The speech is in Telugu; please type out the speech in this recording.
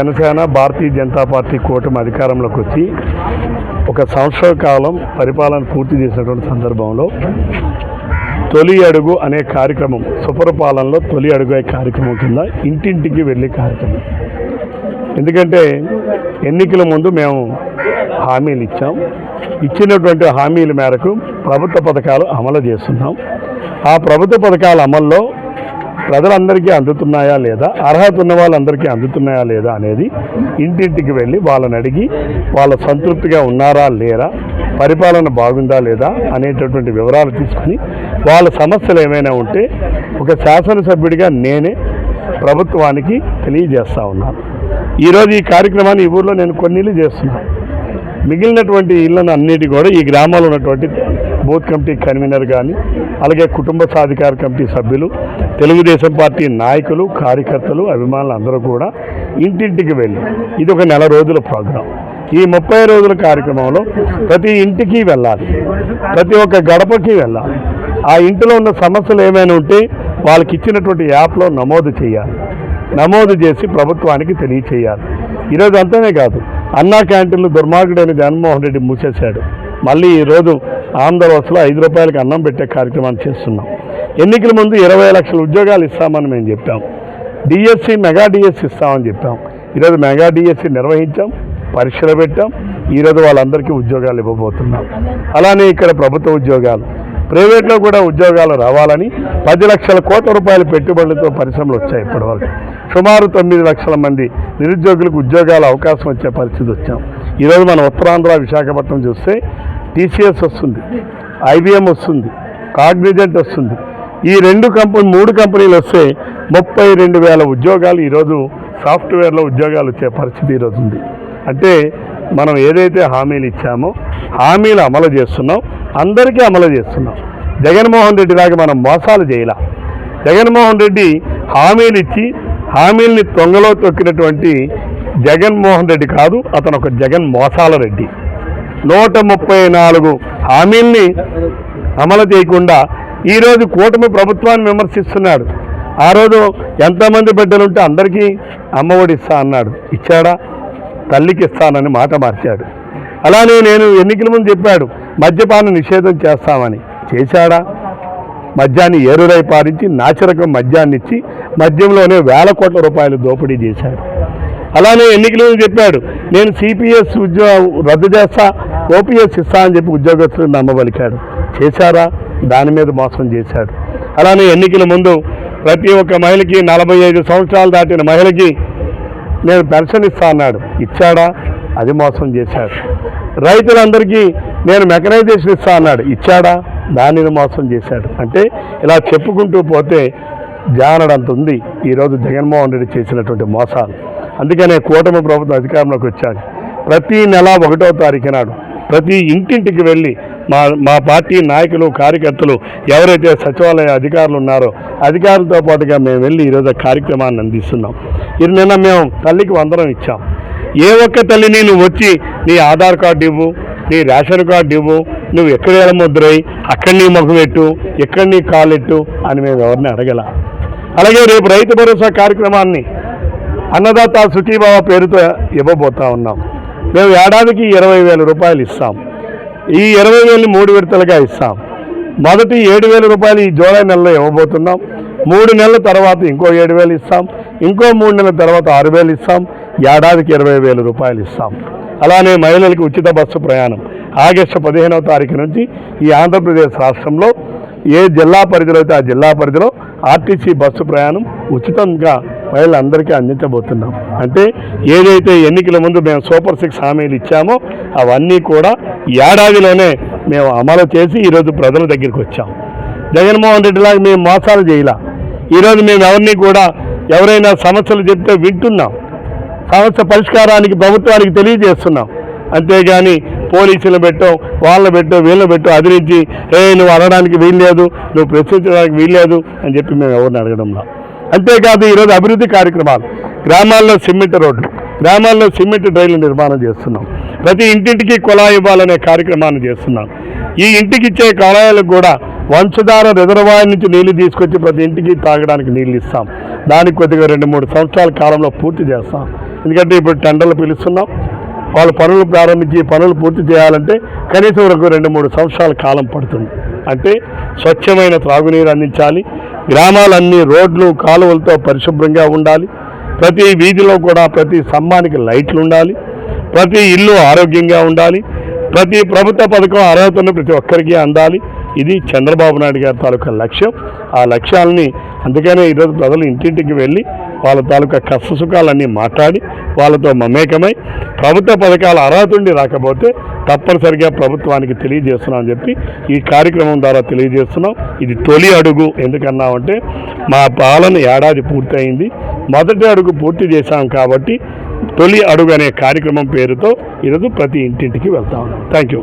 జనసేన భారతీయ జనతా పార్టీ కూటమి అధికారంలోకి వచ్చి ఒక సంవత్సర కాలం పరిపాలన పూర్తి చేసినటువంటి సందర్భంలో తొలి అడుగు అనే కార్యక్రమం సుపరిపాలనలో తొలి అడుగు అనే కార్యక్రమం కింద ఇంటింటికి వెళ్ళే కార్యక్రమం. ఎందుకంటే ఎన్నికల ముందు మేము హామీలు ఇచ్చాం. ఇచ్చినటువంటి హామీల మేరకు ప్రభుత్వ పథకాలు అమలు చేస్తున్నాం. ఆ ప్రభుత్వ పథకాల అమల్లో ప్రజలందరికీ అందుతున్నాయా లేదా? అర్హత ఉన్న వాళ్ళందరికీ అందుతున్నాయా లేదా అనేది ఇంటింటికి వెళ్ళి వాళ్ళని అడిగి వాళ్ళ సంతృప్తిగా ఉన్నారా లేరా? పరిపాలన బాగుందా లేదా? అనేటటువంటి వివరాలు తీసుకుని వాళ్ళ సమస్యలు ఏమైనా ఉంటే ఒక శాసనసభ్యుడిగా నేనే ప్రభుత్వానికి తెలియజేస్తా ఉన్నాను ఈరోజు ఈ కార్యక్రమాన్ని ఈ ఊర్లో నేను కొన్నిళ్ళు చేస్తున్నాను మిగిలినటువంటి ఇళ్ళను అన్నిటి కూడా ఈ గ్రామాల్లో ఉన్నటువంటి బూత్ కమిటీ కన్వీనర్ కానీ అలాగే కుటుంబ సాధికార కమిటీ సభ్యులు తెలుగుదేశం పార్టీ నాయకులు కార్యకర్తలు అభిమానులు అందరూ కూడా ఇంటింటికి వెళ్ళి ఇది ఒక నెల రోజుల ప్రోగ్రాం. ఈ ముప్పై రోజుల కార్యక్రమంలో ప్రతి ఇంటికి వెళ్ళాలి ప్రతి ఒక్క గడపకి వెళ్ళాలి. ఆ ఇంటిలో ఉన్న సమస్యలు ఏమైనా ఉంటే వాళ్ళకి ఇచ్చినటువంటి యాప్లో నమోదు చేయాలి. నమోదు చేసి ప్రభుత్వానికి తెలియచేయాలి. ఈరోజు అంతనే కాదు అన్నా క్యాంటీన్లు దుర్మార్గుడైన జగన్మోహన్ రెడ్డి మూసేశాడు. మళ్ళీ ఈరోజు ఆంధ్రవలసలో ఐదు రూపాయలకి అన్నం పెట్టే కార్యక్రమాన్ని చేస్తున్నాం. ఎన్నికల ముందు ఇరవై లక్షల ఉద్యోగాలు ఇస్తామని మేము చెప్పాం. డిఎస్సి మెగా డిఎస్సి ఇస్తామని చెప్పాం. ఈరోజు మెగా డిఎస్సి నిర్వహించాం పరీక్షలు పెట్టాం. ఈరోజు వాళ్ళందరికీ ఉద్యోగాలు ఇవ్వబోతున్నాం. అలానే ఇక్కడ ప్రభుత్వ ఉద్యోగాలు. ప్రైవేట్లో కూడా ఉద్యోగాలు రావాలని పది లక్షల కోట్ల రూపాయల పెట్టుబడులతో పరిశ్రమలు వచ్చాయి ఇప్పటివరకు. సుమారు తొమ్మిది లక్షల మంది నిరుద్యోగులకు ఉద్యోగాల అవకాశం వచ్చే పరిస్థితి వచ్చాం. ఈరోజు మన ఉత్తరాంధ్ర విశాఖపట్నం చూస్తే టీసీఎస్ వస్తుంది ఐబిఎం వస్తుంది కాగ్నిజెంట్ వస్తుంది. ఈ రెండు కంపెనీ మూడు కంపెనీలు వస్తే ముప్పై రెండు వేల ఉద్యోగాలు ఈరోజు సాఫ్ట్వేర్లో ఉద్యోగాలు వచ్చే పరిస్థితి ఈరోజు ఉంది. అంటే మనం ఏదైతే హామీలు ఇచ్చామో హామీలు అమలు చేస్తున్నాం అందరికీ అమలు చేస్తున్నాం. జగన్మోహన్ రెడ్డి లాగా మనం మోసాలు చేయాల. జగన్మోహన్ రెడ్డి హామీలు ఇచ్చి హామీల్ని తొంగలో తొక్కినటువంటి జగన్మోహన్ రెడ్డి కాదు అతను ఒక జగన్ మోసాల రెడ్డి. నూట ముప్పై నాలుగు హామీల్ని అమలు చేయకుండా ఈరోజు కూటమి ప్రభుత్వాన్ని విమర్శిస్తున్నాడు. ఆ రోజు ఎంతమంది బిడ్డలుంటే అందరికీ అమ్మఒడి ఇస్తా అన్నాడు. ఇచ్చాడా? తల్లికి ఇస్తానని మాట మార్చాడు. అలానే నేను ఎన్నికల ముందు చెప్పాడు మద్యపాన నిషేధం చేస్తామని. చేశాడా? మద్యాన్ని ఏరురై పారించి నాచరకం మద్యాన్ని ఇచ్చి మద్యంలోనే వేల కోట్ల రూపాయలు దోపిడీ చేశాడు. అలానే ఎన్నికలు చెప్పాడు నేను సిపిఎస్ ఉద్యోగం రద్దు చేస్తా ఓపీఎస్ ఇస్తా అని చెప్పి ఉద్యోగస్తులు నమ్మబలికాడు. చేశారా? దాని మీద మోసం చేశాడు. అలానే ఎన్నికల ముందు ప్రతి ఒక్క మహిళకి నలభై ఐదు సంవత్సరాలు దాటిన మహిళకి నేను పెన్షన్ ఇస్తా అన్నాడు. ఇచ్చాడా? అది మోసం చేశాడు. రైతులందరికీ నేను మెకనైజేషన్ ఇస్తా అన్నాడు. ఇచ్చాడా? దానిని మోసం చేశాడు. అంటే ఇలా చెప్పుకుంటూ పోతే జానడంత ఉంది ఈరోజు జగన్మోహన్ రెడ్డి చేసినటువంటి మోసాలు. అందుకనే కూటమి ప్రభుత్వం అధికారంలోకి వచ్చాడు ప్రతి నెల ఒకటో తారీఖు నాడు ప్రతి ఇంటింటికి వెళ్ళి మా మా పార్టీ నాయకులు కార్యకర్తలు ఎవరైతే సచివాలయ అధికారులు ఉన్నారో అధికారులతో పాటుగా మేము వెళ్ళి ఈరోజు కార్యక్రమాన్ని అందిస్తున్నాం. ఇది నిన్న మేము తల్లికి వందనం ఇచ్చాం. ఏ ఒక్క తల్లిని నువ్వు వచ్చి నీ ఆధార్ కార్డు ఇవ్వు నీ రేషన్ కార్డు ఇవ్వు నువ్వు ఎక్కడ ముద్రై అక్కడ నీ ముఖం ఎట్టు ఎక్కడ నీ కాలు ఎట్టు అని మేము ఎవరిని అడగల. అలాగే రేపు రైతు భరోసా కార్యక్రమాన్ని అన్నదాత సుఖీభావ పేరుతో ఇవ్వబోతా ఉన్నాం. మేము ఏడాదికి ఇరవై వేల రూపాయలు ఇస్తాం. ఈ ఇరవై వేలని మూడు విడతలుగా ఇస్తాం. మొదటి ఏడు వేల రూపాయలు ఈ జూలై నెలలో ఇవ్వబోతున్నాం. మూడు నెలల తర్వాత ఇంకో ఏడు వేలు ఇస్తాం. ఇంకో మూడు నెలల తర్వాత ఆరు వేలు ఇస్తాం. ఏడాదికి ఇరవై వేల రూపాయలు ఇస్తాం. అలానే మహిళలకు ఉచిత బస్సు ప్రయాణం. ఆగస్టు పదిహేనవ తారీఖు నుంచి ఈ ఆంధ్రప్రదేశ్ రాష్ట్రంలో ఏ జిల్లా పరిధిలో అయితే ఆ జిల్లా పరిధిలో ఆర్టీసీ బస్సు ప్రయాణం ఉచితంగా మహిళలందరికీ అందించబోతున్నాం. అంటే ఏదైతే ఎన్నికల ముందు మేము సూపర్ సిక్స్ హామీలు ఇచ్చామో అవన్నీ కూడా ఏడాదిలోనే మేము అమలు చేసి ఈరోజు ప్రజల దగ్గరికి వచ్చాం. జగన్మోహన్ రెడ్డిలాగా మేము మోసాలు చేయలా. ఈరోజు మేము ఎవరిని కూడా ఎవరైనా సమస్యలు చెప్తే వింటున్నాం. సమస్య పరిష్కారానికి ప్రభుత్వానికి తెలియజేస్తున్నాం. అంతేగాని పోలీసులు పెట్టో వాళ్ళని పెట్టో వీళ్ళు పెట్టో అదిరించి ఏ నువ్వు అడగడానికి వీల్లేదు నువ్వు ప్రశ్నించడానికి వీల్లేదు అని చెప్పి మేము ఎవరిని అడగడంలో. అంతేకాదు ఈరోజు అభివృద్ధి కార్యక్రమాలు. గ్రామాల్లో సిమెంట్ రోడ్లు గ్రామాల్లో సిమెంట్ డ్రైన్లు నిర్మాణం చేస్తున్నాం. ప్రతి ఇంటింటికి కుళాయి ఇవ్వాలనే కార్యక్రమాన్ని చేస్తున్నాం. ఈ ఇంటికి ఇచ్చే కుళాయిలకు కూడా వంశధార రిజర్వాయర్ నుంచి నీళ్ళు తీసుకొచ్చి ప్రతి ఇంటికి తాగడానికి నీళ్ళు ఇస్తాం. దానికి కొద్దిగా రెండు మూడు సంవత్సరాల కాలంలో పూర్తి చేస్తాం. ఎందుకంటే ఇప్పుడు టెండర్లు పిలుస్తున్నాం. వాళ్ళు పనులు ప్రారంభించి పనులు పూర్తి చేయాలంటే కనీసం ఒక రెండు మూడు సంవత్సరాల కాలం పడుతుంది. అంటే స్వచ్ఛమైన త్రాగునీరు అందించాలి. గ్రామాలన్నీ రోడ్లు కాలువలతో పరిశుభ్రంగా ఉండాలి. ప్రతి వీధిలో కూడా ప్రతి స్తంభానికి లైట్లు ఉండాలి. ప్రతి ఇల్లు ఆరోగ్యంగా ఉండాలి. ప్రతి ప్రభుత్వ పథకం అర్హతను ప్రతి ఒక్కరికి అందాలి. ఇది చంద్రబాబు నాయుడు గారి తాలూకా లక్ష్యం. ఆ లక్ష్యాలని అందుకనే ఈరోజు ప్రజలు ఇంటింటికి వెళ్ళి వాళ్ళ తాలూకా కష్ట సుఖాలన్నీ మాట్లాడి వాళ్ళతో మమేకమై ప్రభుత్వ పథకాల అర్హత ఉండి రాకపోతే తప్పనిసరిగా ప్రభుత్వానికి తెలియజేస్తున్నాం అని చెప్పి ఈ కార్యక్రమం ద్వారా తెలియజేస్తున్నాం. ఇది తొలి అడుగు. ఎందుకన్నామంటే మా పాలన ఏడాది పూర్తయింది. మొదటి అడుగు పూర్తి చేశాం కాబట్టి తొలి అడుగు అనే కార్యక్రమం పేరుతో ఈరోజు ప్రతి ఇంటింటికి వెళ్తా ఉన్నాం. Thank you